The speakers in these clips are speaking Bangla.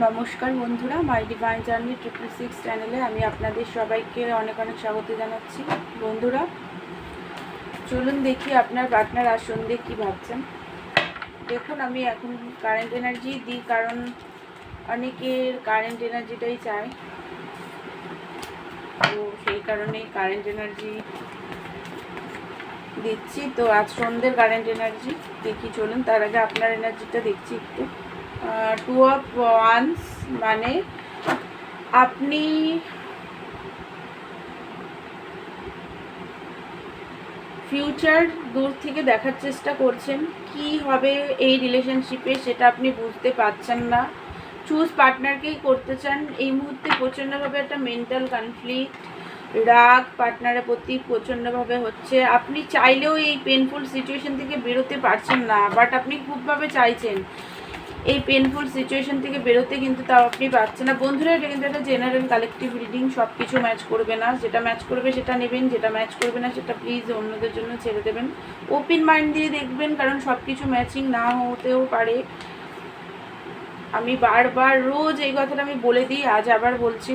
নমস্কার বন্ধুরা my divine journey triple six চ্যানেলে আমি আপনাদের সবাইকে অনেক অনেক স্বাগত জানাচ্ছি। বন্ধুরা, চলুন দেখি আপনার পার্টনার আর সন্ধে কী ভাবছেন। দেখুন, আমি এখন কারেন্ট এনার্জি দিই কারণ অনেকের কারেন্ট এনার্জিটাই চায় তো সেই কারণে কারেন্ট এনার্জি দিচ্ছি। তো আজ সন্ধ্যের কারেন্ট এনার্জি দেখি চলুন, তার আগে আপনার এনার্জিটা দেখছি একটু। টু অফ ওয়ান্স মানে আপনি ফিউচার দূর থেকে দেখার চেষ্টা করছেন, কি হবে এই রিলেশনশিপে সেটা আপনি বুঝতে পারছেন না। চুজ পার্টনারকেই করতে চান, এই মুহূর্তে প্রচণ্ডভাবে একটা মেন্টাল কনফ্লিক্ট রাগ পার্টনারের প্রতি প্রচণ্ডভাবে হচ্ছে। আপনি চাইলেও এই পেনফুল সিচুয়েশন থেকে বেরোতে পারছেন না বাট আপনি খুবভাবে চাইছেন। এই পেনফুল সিচুয়েশন থেকে বেরোতে কিন্তু তাও আপনি পাচ্ছেন না। বন্ধুরা, এটা কিন্তু একটা জেনারেল কালেকটিভ রিডিং সব কিছু ম্যাচ করবে না। যেটা ম্যাচ করবে সেটা নেবেন, যেটা ম্যাচ করবে না সেটা প্লিজ অন্যদের জন্য ছেড়ে দেবেন। ওপেন মাইন্ড দিয়ে দেখবেন, কারণ সব কিছু ম্যাচিং না হতেও পারে। আমি বারবার, রোজ এই কথাটা আমি বলে দিই, আজ আবার বলছি।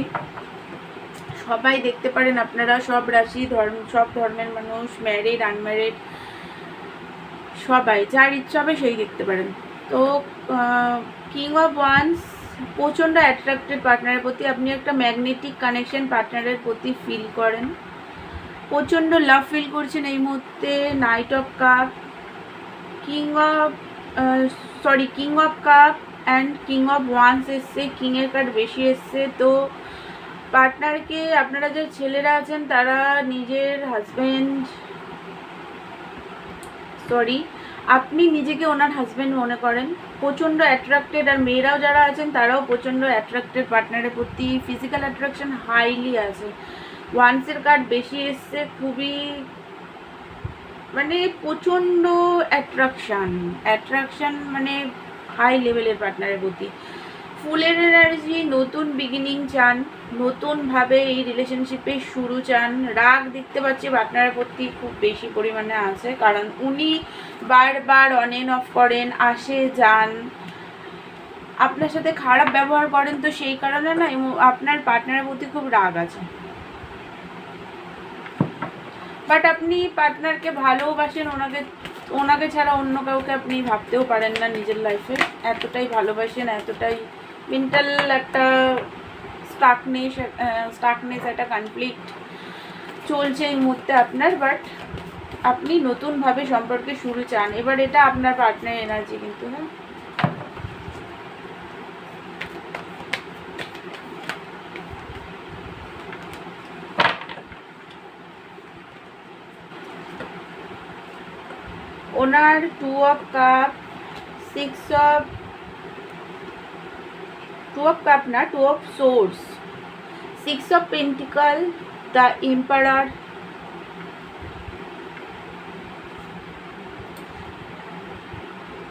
সবাই দেখতে পারেন আপনারা, সব রাশি, ধর্ম, সব ধর্মের মানুষ ম্যারিড আনম্যারিড সবাই, যার ইচ্ছা হবে সেই দেখতে পারেন। তো কিং অফ ওয়ান্স প্রচণ্ড অ্যাট্রাক্টেড পার্টনারের প্রতি। আপনি একটা ম্যাগনেটিক কানেকশন পার্টনারের প্রতি ফিল করেন। প্রচণ্ড লাভ ফিল করছেন এই মুহূর্তে। Knight of cup king of sorry king of cup and king of wands এসছে। কিংয়ের কার্ড বেশি এসছে। তো পার্টনারকে আপনারা যে ছেলেরা আছেন, তারা নিজের হাজব্যান্ড সরি আপনি নিজেকে ওনার হাজব্যান্ড মনে করেন? প্রচণ্ড অ্যাট্রাক্টেড আর মেয়েরাও যারা আছেন, তারাও প্রচণ্ড অ্যাট্রাক্টেড পার্টনারের প্রতি। ফিজিক্যাল অ্যাট্রাকশন হাইলি আছে। ওয়ান্সের কার্ড বেশি এসছে, খুবই মানে প্রচণ্ড অ্যাট্রাকশান অ্যাট্রাকশান মানে হাই লেভেলের পার্টনারের প্রতি। ফুলের এনার্জি, নতুন বিগিনিং চান, নতুনভাবে এই রিলেশনশিপে শুরু চান। রাগ দেখতে পাচ্ছি পার্টনারের প্রতি খুব বেশি পরিমাণে আছে, কারণ উনি বারবার অন এন অফ করেন, আসে, যান। আপনার সাথে খারাপ ব্যবহার করেন তো সেই কারণে না আপনার পার্টনারের প্রতি খুব রাগ আছে। বাট আপনি পার্টনারকে ভালোবাসেন, ওনাকে ওনাকে ছাড়া অন্য কাউকে আপনি ভাবতেও পারেন না নিজের লাইফে এতটাই ভালোবাসেন, এতটাই মেন্টাল একটা স্টাকনেস স্টাকনেস একটা কনফ্লিক্ট চলছে এই মুহূর্তে আপনার বাট আপনি নতুনভাবে সম্পর্কে শুরু চান। এবার এটা আপনার পার্টনার এনার্জি কিন্তু হ্যাঁ? ওনার two of cup six of two of cup না two of swords six of pentacle the emperor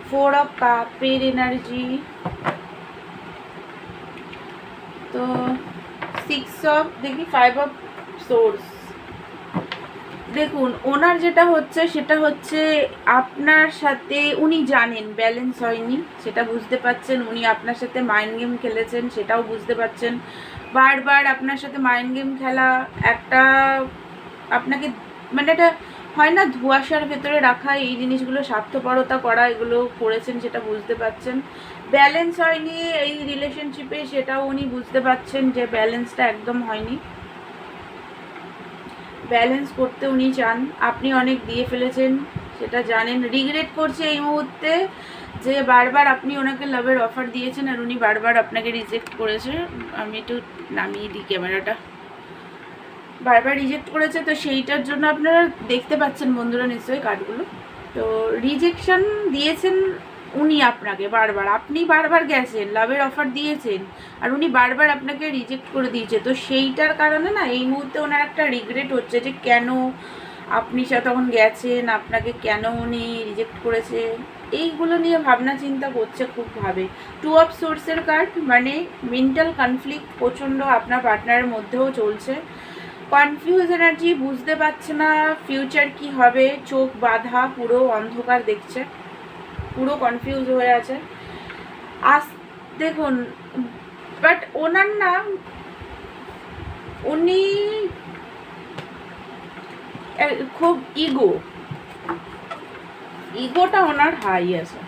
four of কাপের এনার্জি তো সিক্স অফ দেখি ফাইভ অফ সোর্স দেখুন, ওনার যেটা হচ্ছে, সেটা হচ্ছে আপনার সাথে উনি জানেন, ব্যালেন্স হয়নি, সেটা বুঝতে পাচ্ছেন উনি আপনার সাথে মাইন্ড গেম খেলেছেন, সেটাও বুঝতে পাচ্ছেন বারবার আপনার সাথে মাইন্ড গেম খেলা একটা আপনাকে মানে এটা হয় না ধোঁয়াশার ভেতরে রাখা, এই জিনিসগুলো স্বার্থপরতা করা, এগুলো করেছেন, সেটা বুঝতে পাচ্ছেন ব্যালেন্স হয়নি এই রিলেশনশিপে সেটাও উনি বুঝতে পাচ্ছেন যে ব্যালেন্সটা একদম হয়নি। ব্যালেন্স করতে উনি চান। আপনি অনেক দিয়ে ফেলেছেন, সেটা জানেন। রিগ্রেট করছে এই মুহূর্তে যে বারবার আপনি ওনাকে লাভের অফার দিয়েছেন আর উনি বারবার আপনাকে রিজেক্ট করেছে। আমি একটু নামিয়ে দিই ক্যামেরাটা। বারবার রিজেক্ট করেছে, তো সেইটার জন্য আপনারা দেখতে পাচ্ছেন বন্ধুরা নিশ্চয়ই কার্ডগুলো তো রিজেকশন দিয়েছেন উনি আপনাকে বারবার, আপনি বারবার গেছেন, লাভের অফার দিয়েছেন, আর উনি বারবার আপনাকে রিজেক্ট করে দিয়েছে। তো সেইটার কারণে না, এই মুহূর্তে ওনার একটা রিগ্রেট হচ্ছে যে কেন আপনি সে, তখন গেছেন, আপনাকে কেন উনি রিজেক্ট করেছে? এইগুলো নিয়ে ভাবনা চিন্তা করছে খুব ভাবে। টু অফ সোর্সের কার্ড মানে মেন্টাল কনফ্লিক্ট প্রচণ্ড আপনার পার্টনারের মধ্যেও চলছে। কনফিউজ এনার্জি বুঝতে পারছে না ফিউচার কি হবে, চোখ বাঁধা, পুরো অন্ধকার দেখছে। পুরো কনফিউজ হয়ে আছে। আস, দেখুন বাট ওনার না উনি খুব ইগো ইগোটা ওনার হাই আছে।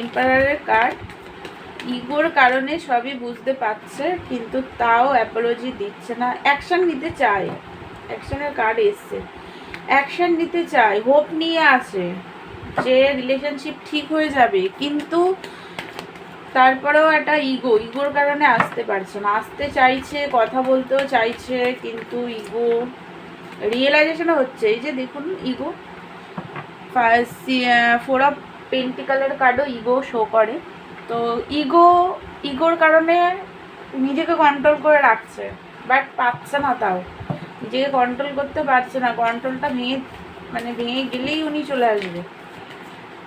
এম্পায়ারের কার্ড ইগোর কারণে সবই বুঝতে পারছে, কিন্তু তাও অ্যাপোলজি দিচ্ছে না। অ্যাকশন নিতে চায়। অ্যাকশানের কার্ড এসছে। অ্যাকশন নিতে চায়। হোপ নিয়ে আছে। যে রিলেশনশিপ ঠিক হয়ে যাবে, কিন্তু তারপরেও একটা ইগো ইগোর কারণে আসতে পারছে না। আসতে চাইছে, কথা বলতেও চাইছে, কিন্তু ইগো রিয়েলাইজেশনও হচ্ছে। এই যে দেখুন ইগো ফোর অফ পেন্টিকালের কার্ডও ইগো শো করে। তো ইগো ইগোর কারণে নিজেকে কন্ট্রোল করে রাখছে বাট পাচ্ছে না তাও। নিজেকে কন্ট্রোল করতে পারছে না। কন্ট্রোলটা ভেঙে মানে ভেঙে গেলেই উনি চলে আসবে।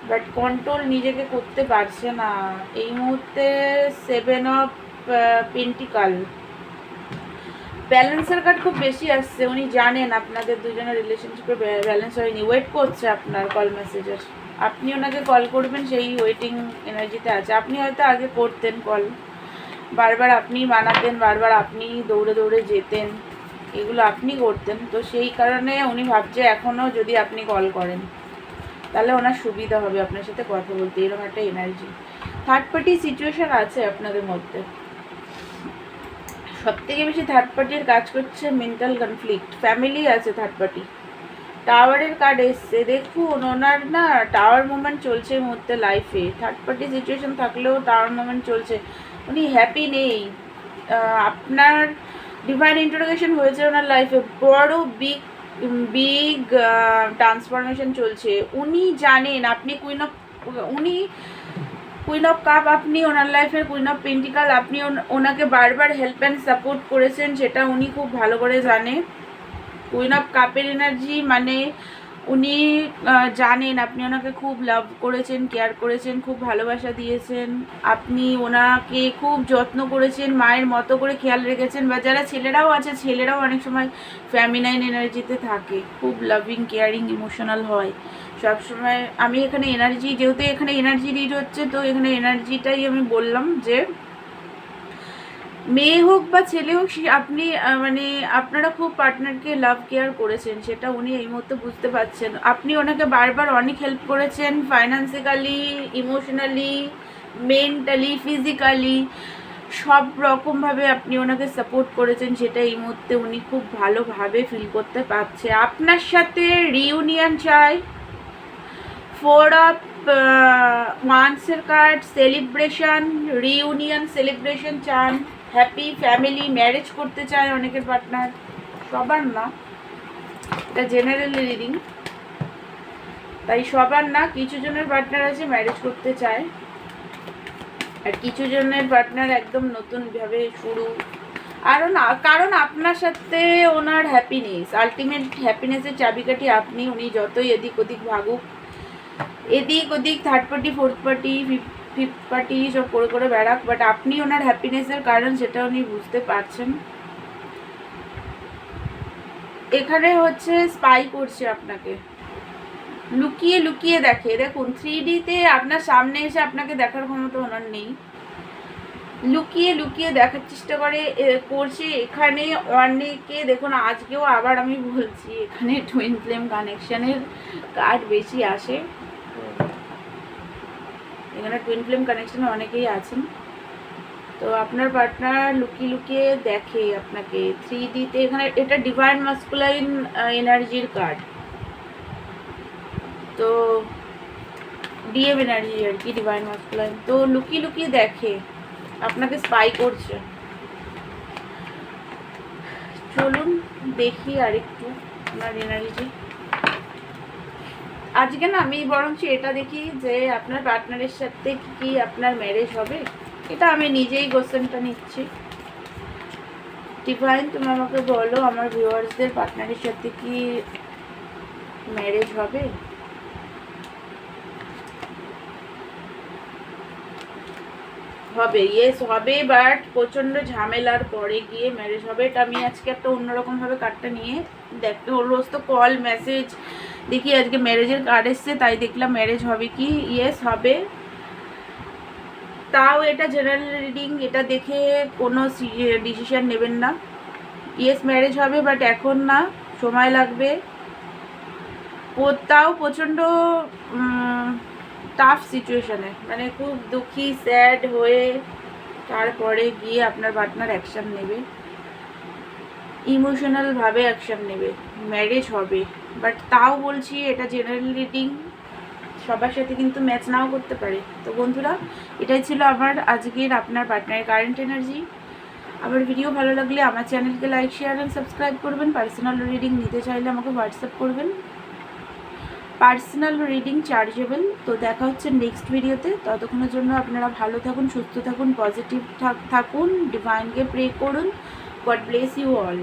বাট কন্ট্রোল নিজেকে করতে পারছে না। এই মুহূর্তে সেভেন অফ পেন্টিকাল ব্যালেন্সের কার্ড খুব বেশি আসছে, উনি জানেন আপনাদের দুজনের রিলেশনশিপে ব্যালেন্স হয়নি। ওয়েট করছে আপনার কল মেসেজের আপনি ওনাকে কল করবেন, সেই ওয়েটিং এনার্জিতে আছে। আপনি হয়তো আগে করতেন কল বারবার আপনি বানাতেন, বারবার আপনি দৌড়ে দৌড়ে যেতেন। এগুলো আপনি করতেন। তো সেই কারণে উনি ভাবছে এখনও যদি আপনি কল করেন। তাহলে ওনার সুবিধা হবে আপনার সাথে কথা বলতে, এরকম একটা এনার্জি থার্ড পার্টি সিচুয়েশন আছে আপনাদের মধ্যে। সব থেকে বেশি থার্ড পার্টির কাজ করছে মেন্টাল কনফ্লিক্ট ফ্যামিলি আছে থার্ড পার্টি টাওয়ারের কার্ড এসছে। দেখুন, ওনার না টাওয়ার মুভমেন্ট চলছে এই মুহূর্তে লাইফে থার্ড পার্টি সিচুয়েশন থাকলেও টাওয়ার মুভমেন্ট চলছে। উনি হ্যাপি নেই। আপনার ডিভাইন ইন্ট্রোডাকশন হয়েছে ওনার লাইফে বড় বিগ বিগ ট্রান্সফরমেশন চলছে। উনি জানেন, আপনি কুইন অফ উনি কুইন অফ কাপ আপনি ওনার লাইফের কুইন অফ পেন্টিকাল আপনি ওনাকে বারবার হেল্প অ্যান্ড সাপোর্ট করেছেন, সেটা উনি খুব ভালো করে জানে। কুইন অফ কাপের এনার্জি মানে উনি জানেন, আপনি ওনাকে খুব লাভ করেছেন কেয়ার করেছেন, খুব ভালোবাসা দিয়েছেন। আপনি ওনাকে খুব যত্ন করেছেন, মায়ের মতো করে খেয়াল রেখেছেন, বা যারা ছেলেরাও আছে, ছেলেরাও অনেক সময় ফ্যামিনাইন এনার্জিতে থাকে, খুব লাভিং কেয়ারিং ইমোশনাল হয়। সবসময় আমি এখানে এনার্জি যেহেতু এখানে এনার্জি রিড হচ্ছে, তো এখানে এনার্জিটাই আমি বললাম যে মেয়ে হোক বা ছেলে হোক আপনি মানে আপনারা খুব পার্টনারকে লাভ কেয়ার করেছেন, সেটা উনি এই মুহূর্তে বুঝতে পারছেন। আপনি ওনাকে বারবার অনেক হেল্প করেছেন ফাইন্যান্সিক্যালি ইমোশনালি মেন্টালি ফিজিক্যালি সব রকমভাবে আপনি ওনাকে সাপোর্ট করেছেন, সেটা এই মুহূর্তে উনি খুব ভালোভাবে ফিল করতে পারছে। আপনার সাথে রিউনিয়ন চাই। ফোর অফ ওয়ান্সের কার্ড সেলিব্রেশন রিউনিয়ন সেলিব্রেশন চান। হ্যাপি ফ্যামিলি ম্যারেজ করতে চায় অনেকের পার্টনার সবার না। এটা জেনারেল রিডিং তাই সবার না, কিছু জনের পার্টনার আছে ম্যারেজ করতে চায়। আর কিছু জনের পার্টনার একদম নতুনভাবে শুরু। আর না, কারণ আপনার সাথে ওনার হ্যাপিনেস আলটিমেট হ্যাপিনেসের চাবিকাঠি আপনি, উনি যতই এদিক ওদিক ভাগুক, এদিক ওদিক third party fourth party fifth party সব করে করে বেড়াক বাট আপনি ওনার হ্যাপিনেসের কারণ সেটা উনি বুঝতে পারছেন। এখানে হচ্ছে স্পাই করছে আপনাকে। লুকিয়ে লুকিয়ে দেখে। দেখুন থ্রি ডিতে আপনার সামনে এসে আপনাকে দেখার ক্ষমতা ওনার নেই। লুকিয়ে লুকিয়ে দেখার চেষ্টা করে করছে। এখানে অনেকে, দেখুন, আজকেও আবার আমি বলছি, এখানে টুইন ফ্লেম কানেকশনের কার্ড বেশি আসে। এখানে টুইন ফ্লেম কানেকশনে অনেকেই আছেন। তো আপনার পার্টনার লুকিয়ে লুকিয়ে দেখে আপনাকে থ্রি ডিতে এখানে এটা ডিভাইন মাস্কুলাইন এনার্জির কার্ড তো ডিএম এনার্জি আর কি ডিভাইন মাস্কুলাইন তো লুকিয়ে লুকিয়ে দেখে আপনাকে স্পাই করছে। চলুন দেখি আরেকটু আপনার এনার্জি আজকে না আমি বরঞ্চ এটা দেখি যে আপনার পার্টনারের সাথে কি আপনার ম্যারেজ হবে, এটা আমি নিজেই কোশ্চেনটা নিচ্ছি। ডিভাইন তুমি আমাকে বলো, আমার ভিউয়ার্সদের পার্টনারের সাথে কি ম্যারেজ হবে? হবে ইয়েস হবে বাট প্রচণ্ড ঝামেলার পরে গিয়ে ম্যারেজ হবে। এটা আমি আজকে একটা অন্যরকমভাবে কার্ডটা নিয়ে দেখতে রোজ তো কল মেসেজ দেখি আজকে ম্যারেজের কার্ড এসছে, তাই দেখলাম ম্যারেজ হবে কি? ইয়েস হবে। তাও এটা জেনারেল রিডিং এটা দেখে কোনো ডিসিশন নেবেন না। ইয়েস ম্যারেজ হবে বাট এখন না, সময় লাগবে। তাও প্রচণ্ড টাফ সিচুয়েশানে মানে খুব দুঃখী স্যাড হয়ে তারপরে গিয়ে আপনার পার্টনার অ্যাকশান নেবে। ইমোশনালভাবে অ্যাকশন নেবে। ম্যারেজ হবে। বাট তাও বলছি, এটা জেনারেল রিডিং সবার সাথে কিন্তু ম্যাচ নাও করতে পারে। তো বন্ধুরা, এটাই ছিল আমার আজকের আপনার পার্টনারের কারেন্ট এনার্জি আমার ভিডিও ভালো লাগলে আমার চ্যানেলকে লাইক শেয়ার অ্যান্ড সাবস্ক্রাইব করবেন। পার্সোনাল রিডিং নিতে চাইলে আমাকে হোয়াটসঅ্যাপ করবেন। Personal reading chargeable. তো দেখা হচ্ছে নেক্সট ভিডিওতে। ততক্ষণের জন্য আপনারা ভালো থাকুন, সুস্থ থাকুন, পজিটিভ থাকুন ডিভাইনকে প্রে করুন। God bless you all